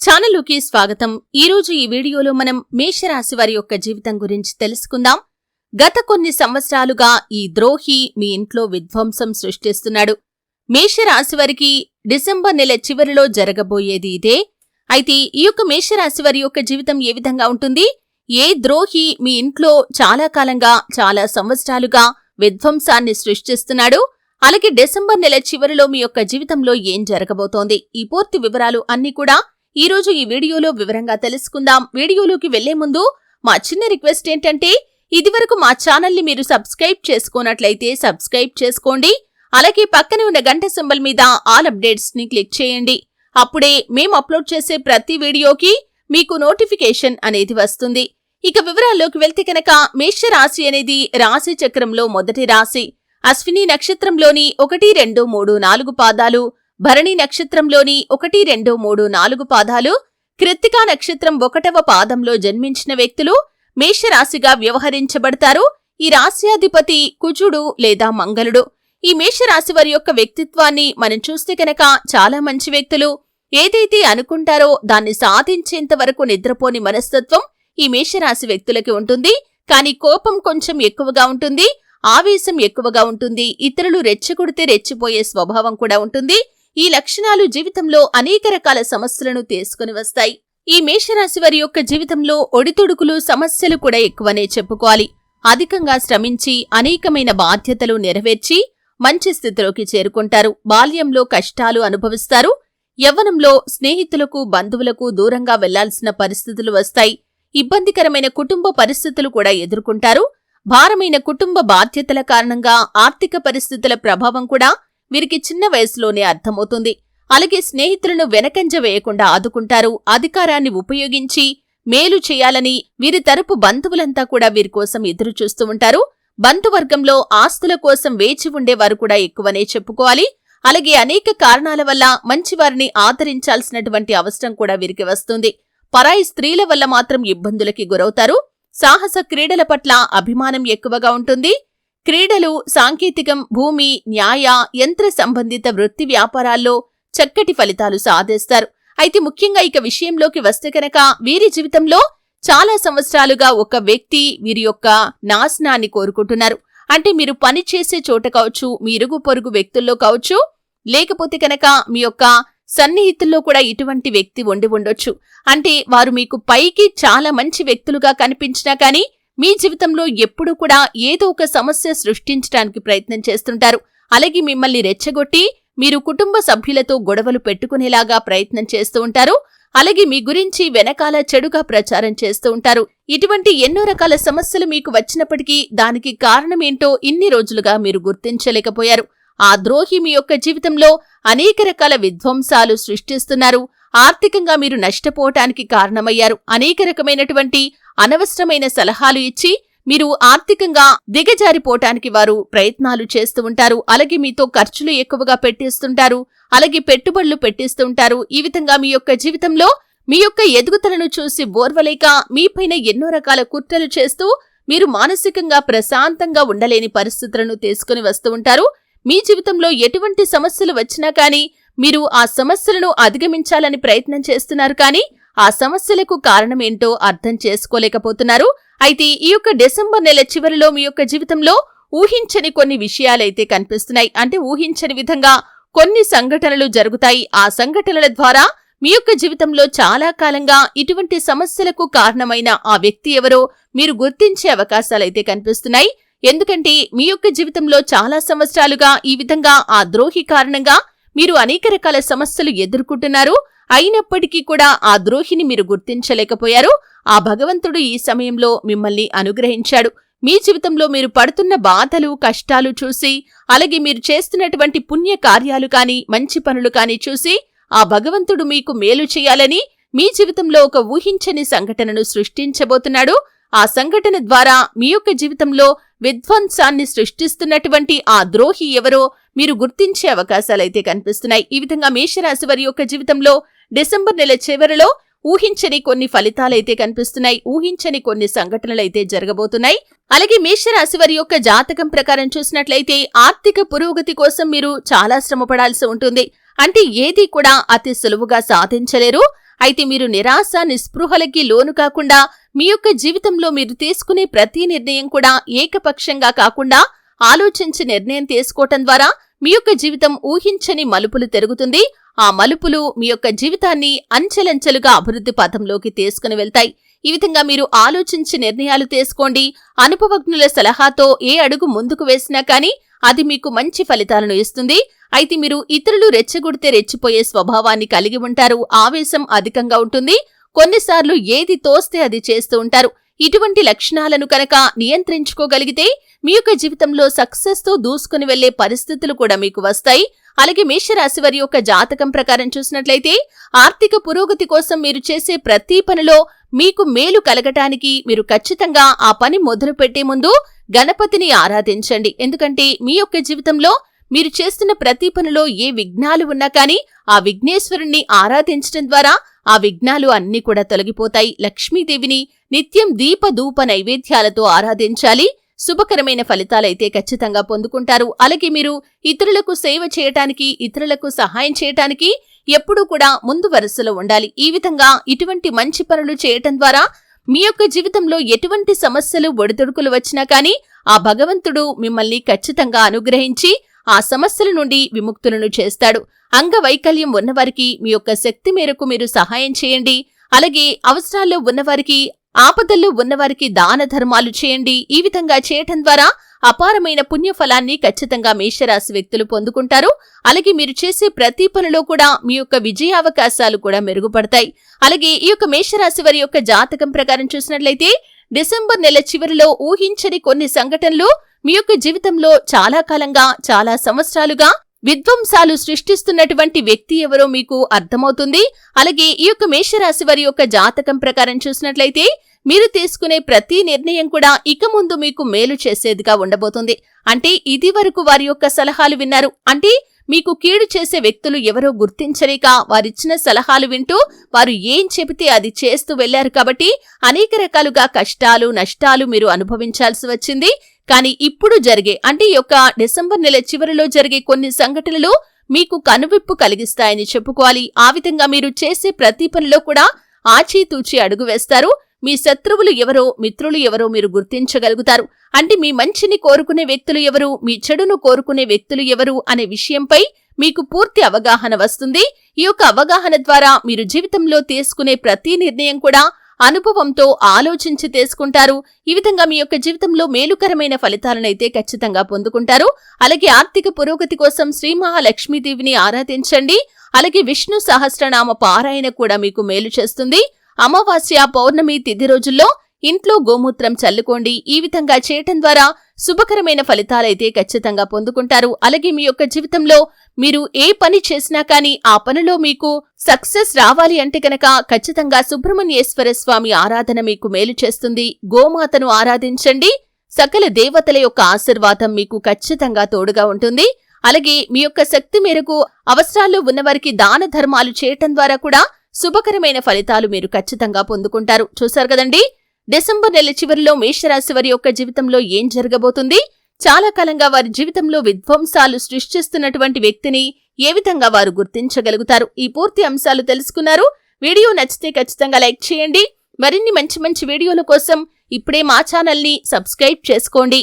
ఛానలుకి స్వాగతం. ఈ రోజు ఈ వీడియోలో మనం మేషరాశి వారి యొక్క జీవితం గురించి తెలుసుకుందాం. గత కొన్ని సంవత్సరాలుగా ఈ ద్రోహి మీ ఇంట్లో విధ్వంసం సృష్టిస్తున్నాడు. మేషరాశి వారికి డిసెంబర్ నెల చివరిలో జరగబోయేది ఇదే. అయితే ఈ యొక్క మేషరాశి వారి యొక్క జీవితం ఏ విధంగా ఉంటుంది? ఏ ద్రోహి మీ ఇంట్లో చాలా కాలంగా చాలా సంవత్సరాలుగా విధ్వంసాన్ని సృష్టిస్తున్నాడు? అలాగే డిసెంబర్ నెల చివరిలో మీ యొక్క జీవితంలో ఏం జరగబోతోంది? ఈ పూర్తి వివరాలు అన్ని కూడా ఈ రోజు ఈ వీడియోలో వివరంగా తెలుసుకుందాం. వీడియోలోకి వెళ్ళే ముందు మా చిన్న రిక్వెస్ట్ ఏంటంటే ఇదివరకు మా ఛానల్ని మీరు సబ్స్క్రైబ్ చేసుకున్నట్లయితే సబ్స్క్రైబ్ చేసుకోండి. అలాగే పక్కనే ఉన్న గంట సింబల్ మీద ఆల్ అప్డేట్స్ని క్లిక్ చేయండి. అప్పుడే మేము అప్లోడ్ చేసే ప్రతి వీడియోకి మీకు నోటిఫికేషన్ అనేది వస్తుంది. ఇక వివరాల్లోకి వెళ్తే కనుక మేష రాశి అనేది రాశి చక్రంలో మొదటి రాశి. అశ్విని నక్షత్రంలోని ఒకటి రెండు మూడు నాలుగు పాదాలు. భరణి నక్షత్రంలోని ఒకటి రెండు మూడు నాలుగు పాదాలు కృత్తికా నక్షత్రం ఒకటవ పాదంలో జన్మించిన వ్యక్తులు మేషరాశిగా వ్యవహరించబడతారు. ఈ రాశ్యాధిపతి కుజుడు లేదా మంగళుడు. ఈ మేషరాశి వారి యొక్క వ్యక్తిత్వాన్ని మనం చూస్తే కనుక చాలా మంచి వ్యక్తులు. ఏదైతే అనుకుంటారో దాన్ని సాధించేంత వరకు నిద్రపోని మనస్తత్వం ఈ మేషరాశి వ్యక్తులకి ఉంటుంది. కానీ కోపం కొంచెం ఎక్కువగా ఉంటుంది. ఆవేశం ఎక్కువగా ఉంటుంది. ఇతరులు రెచ్చగొడితే రెచ్చిపోయే స్వభావం కూడా ఉంటుంది. ఈ లక్షణాలు జీవితంలో అనేక రకాల సమస్యలను తీసుకుని వస్తాయి. ఈ మేషరాశి వారి యొక్క జీవితంలో ఒడితుడుకులు సమస్యలు కూడా ఎక్కువనే చెప్పుకోవాలి. అధికంగా శ్రమించి అనేకమైన బాధ్యతలు నెరవేర్చి మంచి స్థితిలోకి చేరుకుంటారు. బాల్యంలో కష్టాలు అనుభవిస్తారు. యవ్వనంలో స్నేహితులకు బంధువులకు దూరంగా వెళ్ళాల్సిన పరిస్థితులు వస్తాయి. ఇబ్బందికరమైన కుటుంబ పరిస్థితులు కూడా ఎదుర్కొంటారు. భారమైన కుటుంబ బాధ్యతల కారణంగా ఆర్థిక పరిస్థితుల ప్రభావం కూడా వీరికి చిన్న వయసులోనే అర్థమవుతుంది. అలాగే స్నేహితులను వెనకంజ వేయకుండా ఆదుకుంటారు. అధికారాన్ని ఉపయోగించి మేలు చేయాలని వీరి తరపు బంధువులంతా కూడా వీరి కోసం ఎదురు చూస్తూ ఉంటారు. బంధువర్గంలో ఆస్తుల కోసం వేచి ఉండేవారు కూడా ఎక్కువనే చెప్పుకోవాలి. అలాగే అనేక కారణాల వల్ల మంచివారిని ఆదరించాల్సినటువంటి అవసరం కూడా వీరికి వస్తుంది. పరాయి స్త్రీల వల్ల మాత్రం ఇబ్బందులకి గురవుతారు. సాహస క్రీడల పట్ల అభిమానం ఎక్కువగా ఉంటుంది. క్రీడలు సాంకేతికం భూమి న్యాయ యంత్ర సంబంధిత వృత్తి వ్యాపారాల్లో చక్కటి ఫలితాలు సాధిస్తారు. అయితే ముఖ్యంగా ఇక విషయంలోకి వస్తే కనుక వీరి జీవితంలో చాలా సంవత్సరాలుగా ఒక వ్యక్తి వీరి యొక్క నాశనాన్ని కోరుకుంటున్నారు. అంటే మీరు పని చేసే చోట కావచ్చు మీ ఇరుగు పొరుగు వ్యక్తుల్లో కావచ్చు లేకపోతే కనుక మీ యొక్క సన్నిహితుల్లో కూడా ఇటువంటి వ్యక్తి ఉండి ఉండొచ్చు. అంటే వారు మీకు పైకి చాలా మంచి వ్యక్తులుగా కనిపించినా కానీ మీ జీవితంలో ఎప్పుడూ కూడా ఏదో ఒక సమస్య సృష్టించడానికి ప్రయత్నం చేస్తుంటారు. అలాగే మిమ్మల్ని రెచ్చగొట్టి మీరు కుటుంబ సభ్యులతో గొడవలు పెట్టుకునేలాగా ప్రయత్నం చేస్తూ ఉంటారు. అలాగే మీ గురించి వెనకాల చెడుగా ప్రచారం చేస్తూ ఉంటారు. ఇటువంటి ఎన్నో రకాల సమస్యలు మీకు వచ్చినప్పటికీ దానికి కారణమేంటో ఇన్ని రోజులుగా మీరు గుర్తించలేకపోయారు. ఆ ద్రోహి మీ యొక్క జీవితంలో అనేక రకాల విధ్వంసాలు సృష్టిస్తున్నారు. ఆర్థికంగా మీరు నష్టపోవటానికి కారణమయ్యారు. అనేక రకమైనటువంటి అనవసరమైన సలహాలు ఇచ్చి మీరు ఆర్థికంగా దిగజారిపోవటానికి వారు ప్రయత్నాలు చేస్తూ ఉంటారు. అలాగే మీతో ఖర్చులు ఎక్కువగా పెట్టేస్తుంటారు. అలాగే పెట్టుబడులు పెట్టేస్తుంటారు. ఈ విధంగా మీ యొక్క జీవితంలో మీ యొక్క ఎదుగుదలను చూసి ఓర్వలేక మీపైన ఎన్నో రకాల కుట్రలు చేస్తూ మీరు మానసికంగా ప్రశాంతంగా ఉండలేని పరిస్థితులను తీసుకుని వస్తూ ఉంటారు. మీ జీవితంలో ఎటువంటి సమస్యలు వచ్చినా కానీ మీరు ఆ సమస్యలను అధిగమించాలని ప్రయత్నం చేస్తున్నారు. కానీ ఆ సమస్యలకు కారణమేంటో అర్థం చేసుకోలేకపోతున్నారు. అయితే ఈ యొక్క డిసెంబర్ నెల చివరిలో మీ యొక్క జీవితంలో ఊహించని కొన్ని విషయాలైతే కనిపిస్తున్నాయి. అంటే ఊహించని విధంగా కొన్ని సంఘటనలు జరుగుతాయి. ఆ సంఘటనల ద్వారా మీ యొక్క జీవితంలో చాలా కాలంగా ఇటువంటి సమస్యలకు కారణమైన ఆ వ్యక్తి ఎవరో మీరు గుర్తించే అవకాశాలైతే కనిపిస్తున్నాయి. ఎందుకంటే మీ యొక్క జీవితంలో చాలా సంవత్సరాలుగా ఈ విధంగా ఆ ద్రోహి కారణంగా మీరు అనేక రకాల సమస్యలు ఎదుర్కొంటున్నారు. అయినప్పటికీ కూడా ఆ ద్రోహిని మీరు గుర్తించలేకపోయారు. ఆ భగవంతుడు ఈ సమయంలో మిమ్మల్ని అనుగ్రహించాడు. మీ జీవితంలో మీరు పడుతున్న బాధలు కష్టాలు చూసి అలాగే మీరు చేస్తున్నటువంటి పుణ్య కార్యాలు కాని మంచి పనులు కాని చూసి ఆ భగవంతుడు మీకు మేలు చేయాలని మీ జీవితంలో ఒక ఊహించని సంఘటనను సృష్టించబోతున్నాడు. ఆ సంఘటన ద్వారా మీ యొక్క జీవితంలో విధ్వంసాన్ని సృష్టిస్తున్నటువంటి ఆ ద్రోహి ఎవరో మీరు గుర్తించే అవకాశాలైతే కనిపిస్తున్నాయి. ఈ విధంగా మేషరాశి వారి యొక్క జీవితంలో డిసెంబర్ నెల చివరిలో ఊహించని కొన్ని ఫలితాలైతే కనిపిస్తున్నాయి. ఊహించని కొన్ని సంఘటనలైతే జరగబోతున్నాయి. అలాగే మేషరాశి వారి యొక్క జాతకం ప్రకారం చూసినట్లయితే ఆర్థిక పురోగతి కోసం మీరు చాలా శ్రమపడాల్సి ఉంటుంది. అంటే ఏది కూడా అతి సులువుగా సాధించలేరు. అయితే మీరు నిరాశ నిస్పృహలకి లోను కాకుండా మీ యొక్క జీవితంలో మీరు తీసుకునే ప్రతి నిర్ణయం కూడా ఏకపక్షంగా కాకుండా ఆలోచించి నిర్ణయం తీసుకోవటం ద్వారా మీ యొక్క జీవితం ఊహించని మలుపులు తిరుగుతుంది. ఆ మలుపులు మీ యొక్క జీవితాన్ని అంచెలంచెలుగా అభివృద్ధి పథంలోకి తీసుకుని వెళ్తాయి. ఈ విధంగా మీరు ఆలోచించి నిర్ణయాలు తీసుకోండి. అనుభవజ్ఞుల సలహాతో ఏ అడుగు ముందుకు వేసినా కానీ అది మీకు మంచి ఫలితాలను ఇస్తుంది. అయితే మీరు ఇతరులు రెచ్చగొడితే రెచ్చిపోయే స్వభావాన్ని కలిగి ఉంటారు. ఆవేశం అధికంగా ఉంటుంది. కొన్నిసార్లు ఏది తోస్తే అది చేస్తూ ఉంటారు. ఇటువంటి లక్షణాలను కనుక నియంత్రించుకోగలిగితే మీ యొక్క జీవితంలో సక్సెస్తో దూసుకుని వెళ్ళే పరిస్థితులు కూడా మీకు వస్తాయి. అలాగే మేషరాశి వారి యొక్క జాతకం ప్రకారం చూసినట్లయితే ఆర్థిక పురోగతి కోసం మీరు చేసే ప్రతి పనిలో మీకు మేలు కలగటానికి మీరు ఖచ్చితంగా ఆ పని మొదలు పెట్టే ముందు గణపతిని ఆరాధించండి. ఎందుకంటే మీ యొక్క జీవితంలో మీరు చేస్తున్న ప్రతి పనిలో ఏ విఘ్నాలు ఉన్నా కానీ ఆ విఘ్నేశ్వరుణ్ణి ఆరాధించడం ద్వారా ఆ విఘ్నాలు అన్నీ కూడా తొలగిపోతాయి. లక్ష్మీదేవిని నిత్యం దీప ధూప నైవేద్యాలతో ఆరాధించాలి. శుభకరమైన ఫలితాలైతే ఖచ్చితంగా పొందుకుంటారు. అలాగే మీరు ఇతరులకు సేవ చేయటానికి ఇతరులకు సహాయం చేయటానికి ఎప్పుడూ కూడా ముందు వరుసలో ఉండాలి. ఈ విధంగా ఇటువంటి మంచి పనులు చేయటం ద్వారా మీ యొక్క జీవితంలో ఎటువంటి సమస్యలు ఒడిదొడుకులు వచ్చినా కానీ ఆ భగవంతుడు మిమ్మల్ని ఖచ్చితంగా అనుగ్రహించి ఆ సమస్యల నుండి విముక్తులను చేస్తాడు. అంగవైకల్యం ఉన్నవారికి మీ యొక్క శక్తి మేరకు మీరు సహాయం చేయండి. అలాగే అవసరాల్లో ఉన్నవారికి ఆపదల్లో ఉన్నవారికి దాన ధర్మాలు చేయండి. ఈ విధంగా చేయటం ద్వారా అపారమైన పుణ్యఫలాన్ని ఖచ్చితంగా మేషరాశి వ్యక్తులు పొందుకుంటారు. అలాగే మీరు చేసే ప్రతి పనిలో కూడా మీ యొక్క విజయావకాశాలు కూడా మెరుగుపడతాయి. అలాగే ఈ యొక్క మేషరాశి వారి యొక్క జాతకం ప్రకారం చూసినట్లయితే డిసెంబర్ నెల చివరిలో ఊహించని కొన్ని సంఘటనలు మీ యొక్క జీవితంలో చాలా కాలంగా చాలా సంవత్సరాలుగా విధ్వంసాలు సృష్టిస్తున్నటువంటి వ్యక్తి ఎవరో మీకు అర్థమవుతుంది. అలాగే ఈ యొక్క మేషరాశి వారి యొక్క జాతకం ప్రకారం చూసినట్లయితే మీరు తీసుకునే ప్రతి నిర్ణయం కూడా ఇక ముందు మీకు మేలు చేసేదిగా ఉండబోతుంది. అంటే ఇది వరకు వారి యొక్క సలహాలు విన్నారు. అంటే మీకు కీడు చేసే వ్యక్తులు ఎవరో గుర్తించలేక వారిచ్చిన సలహాలు వింటూ వారు ఏం చెబితే అది చేస్తూ వెళ్ళారు కాబట్టి అనేక రకాలుగా కష్టాలు నష్టాలు మీరు అనుభవించాల్సి వచ్చింది. కానీ ఇప్పుడు జరిగే అంటే యొక్క డిసెంబర్ నెల చివరిలో జరిగే కొన్ని సంఘటనలు మీకు కనువిప్పు కలిగిస్తాయని చెప్పుకోవాలి. ఆ విధంగా మీరు చేసే ప్రతి పనిలో కూడా ఆచితూచి అడుగు వేస్తారు. మీ శత్రువులు ఎవరో మిత్రులు ఎవరో మీరు గుర్తించగలుగుతారు. అంటే మీ మంచిని కోరుకునే వ్యక్తులు ఎవరు మీ చెడును కోరుకునే వ్యక్తులు ఎవరు అనే విషయంపై మీకు పూర్తి అవగాహన వస్తుంది. ఈ యొక్క అవగాహన ద్వారా మీరు జీవితంలో తీసుకునే ప్రతి నిర్ణయం కూడా అనుభవంతో ఆలోచించి తీసుకుంటారు. ఈ విధంగా మీ యొక్క జీవితంలో మేలుకరమైన ఫలితాలనైతే ఖచ్చితంగా పొందుకుంటారు. అలాగే ఆర్థిక పురోగతి కోసం శ్రీ మహాలక్ష్మీదేవిని ఆరాధించండి. అలాగే విష్ణు సహస్రనామ పారాయణ కూడా మీకు మేలు చేస్తుంది. అమావాస్య పౌర్ణమి తిథి రోజుల్లో ఇంట్లో గోమూత్రం చల్లుకోండి. ఈ విధంగా చేయటం ద్వారా శుభకరమైన ఫలితాలైతే ఖచ్చితంగా పొందుకుంటారు. అలాగే మీ యొక్క జీవితంలో మీరు ఏ పని చేసినా కానీ ఆ పనిలో మీకు సక్సెస్ రావాలి అంటే కనుక ఖచ్చితంగా సుబ్రహ్మణ్యేశ్వర స్వామి ఆరాధన మీకు మేలు చేస్తుంది. గోమాతను ఆరాధించండి. సకల దేవతల యొక్క ఆశీర్వాదం మీకు ఖచ్చితంగా తోడుగా ఉంటుంది. అలాగే మీ యొక్క శక్తి మేరకు అవసరాల్లో ఉన్నవారికి దాన ధర్మాలు చేయటం ద్వారా కూడా శుభకరమైన ఫలితాలు మీరు ఖచ్చితంగా పొందుకుంటారు. చూశారు కదండి? డిసెంబర్ నెల చివరిలో మేషరాశి వారి యొక్క జీవితంలో ఏం జరగబోతుంది? చాలా కాలంగా వారి జీవితంలో విధ్వంసాలు సృష్టిస్తున్నటువంటి వ్యక్తిని ఏ విధంగా వారు గుర్తించగలుగుతారు? ఈ పూర్తి అంశాలు తెలుసుకున్నారు. వీడియో నచ్చితే ఖచ్చితంగా లైక్ చేయండి. మరిన్ని మంచి మంచి వీడియోల కోసం ఇప్పుడే మా ఛానల్ని సబ్స్క్రైబ్ చేసుకోండి.